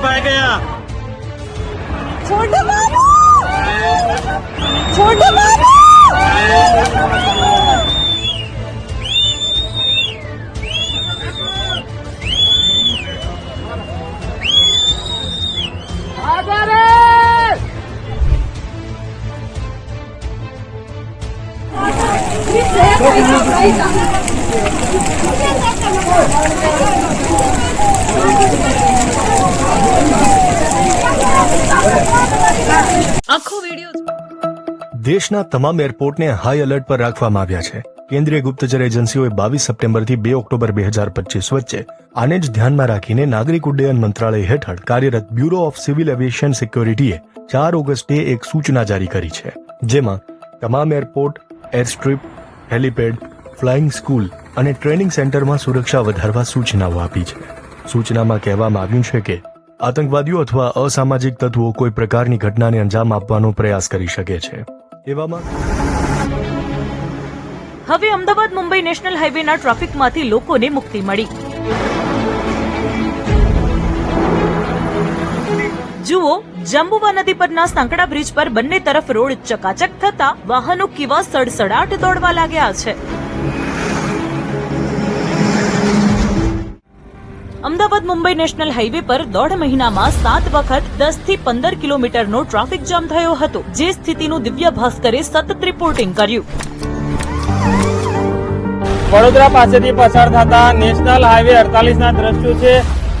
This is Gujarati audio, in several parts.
છુપાઈ ગયા છોટુ મામો છોટુ મામો Thank you. આખો વીડિયો દેશના તમામ એરપોર્ટને હાઈ એલર્ટ પર રાખવામાં આવ્યા છે. કેન્દ્રીય ગુપ્તચર એજન્સીઓએ બાવીસ સપ્ટેમ્બરથી બે ઓક્ટોબર બે હજાર પચીસ વચ્ચે આને જ ધ્યાનમાં રાખીને નાગરિક ઉડ્ડયન મંત્રાલય હેઠળ કાર્યરત બ્યુરો ઓફ સિવિલ એવિએશન સિક્યોરિટીએ ચાર ઓગસ્ટે એક સૂચના જારી કરી છે, જેમાં તમામ airport, airstrip, helipad, flying school અને ટ્રેનિંગ સેન્ટરમાં સુરક્ષા વધારવા સૂચનાઓ આપી છે. સૂચનામાં કહેવામાં આવ્યું છે કે આતંકવાદીઓ અથવા અસામાજિક તત્વો કોઈ પ્રકારની ઘટનાને અંજામ આપવાનો પ્રયાસ કરી શકે છે. એવામાં હવે અમદાવાદ મુંબઈ નેશનલ હાઈવેના ટ્રાફિકમાંથી લોકોને મુક્તિ મળી. જુઓ, જંબુવા નદી પરના સાંકડા બ્રિજ પર બંને તરફ રોડ ચકાચક થતા વાહનો કેવા સડસડાટ દોડવા લાગ્યા છે. અમદાવાદ મુંબઈ નેશનલ હાઈવે પર દોઢ મહિનામાં સાત વખત દસથી પંદર કિલોમીટરનો ટ્રાફિક જામ થયો હતો, જે સ્થિતિનું દિવ્ય ભાસ્કરે સતત રિપોર્ટિંગ કર્યું. વડોદરા પાસેથી પસાર થતા નેશનલ હાઈવે અડતાલીસ ના દ્રશ્યો છે.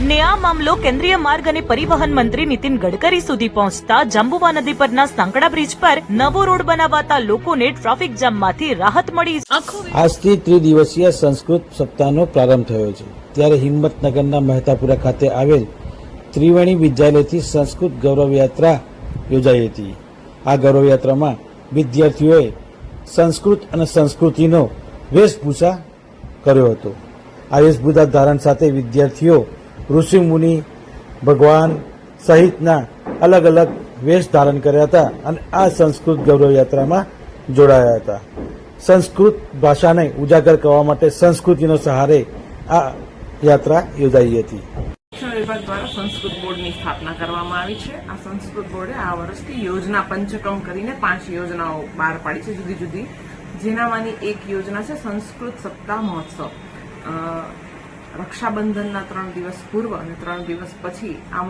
ને આ મામલો કેન્દ્રીય માર્ગ અને પરિવહન મંત્રી નીતિન ગડકરી સુધી પહોંચતા જાંબુવા નદી પરના સાંકડા બ્રિજ પર નવો રોડ બનાવાતા લોકોને ટ્રાફિક જામમાંથી રાહત મળી. આજથી ત્રિદિવસીય સંસ્કૃત સપ્તાહનો પ્રારંભ થયો છે. ત્યારે હિંમતનગરના મહેતાપુરા ખાતે આવેલ ત્રિવેણી વિદ્યાલયથી સંસ્કૃત ગૌરવ યાત્રા યોજાઈ હતી. આ ગૌરવ યાત્રામાં વિદ્યાર્થીઓએ સંસ્કૃત અને સંસ્કૃતિનો વેશભૂષા કર્યો હતો. આ વેશભૂષા ધારણ સાથે વિદ્યાર્થીઓ ઋષિ મુનિ ભગવાન સહિતના અલગ અલગ વેશ ધારણ કર્યા હતા અને આ સંસ્કૃત ગૌરવ યાત્રામાં જોડાયા હતા. સંસ્કૃત ભાષાને ઉજાગર કરવા માટે સંસ્કૃતિનો સહારે આ યાત્રા યોજાઈ હતી. વિભાગ દ્વારા સંસ્કૃત બોર્ડની સ્થાપના કરવામાં આવી છે. આ સંસ્કૃત બોર્ડે આ વર્ષથી યોજના પંચક્રમ કરીને પાંચ યોજનાઓ બહાર પાડી છે જુદી જુદી જેનામાંની એક યોજના છે સંસ્કૃત સપ્તાહ મહોત્સવ. રક્ષાબંધનના ત્રણ દિવસ પૂર્વ અને ત્રણ દિવસ પછી આ મહોત્સવ